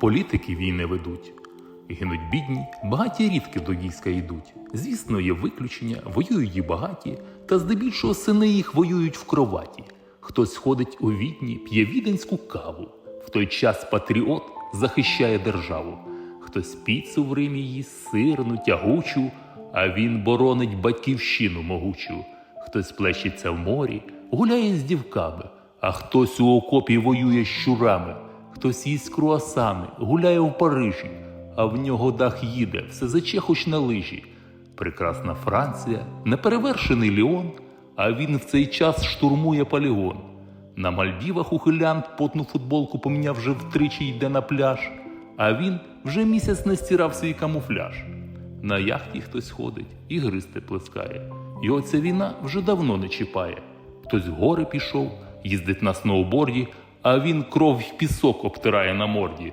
політики війни ведуть. Гинуть бідні, багаті рідки до війська йдуть. Звісно, є виключення, воюють і багаті, та здебільшого сини їх воюють в кроваті. Хтось ходить у відні, п'є віденську каву. В той час патріот захищає державу. Хтось піцу в Римі їсть сирну, тягучу, а він боронить батьківщину могучу. Хтось плещеться в морі, гуляє з дівками, а хтось у окопі воює з щурами, хтось їсть круасани, гуляє в Парижі, а в нього дах їде, все заче хоч на лижі. Прекрасна Франція, неперевершений Ліон, а він в цей час штурмує полігон. На Мальдівах ухилянт потну футболку поміняв вже втричі йде на пляж, а він вже місяць не стирав свій камуфляж. На яхті хтось ходить і гристи плескає. Його ця війна вже давно не чіпає. Хтось в гори пішов, їздить на сноуборді, а він кров й пісок обтирає на морді.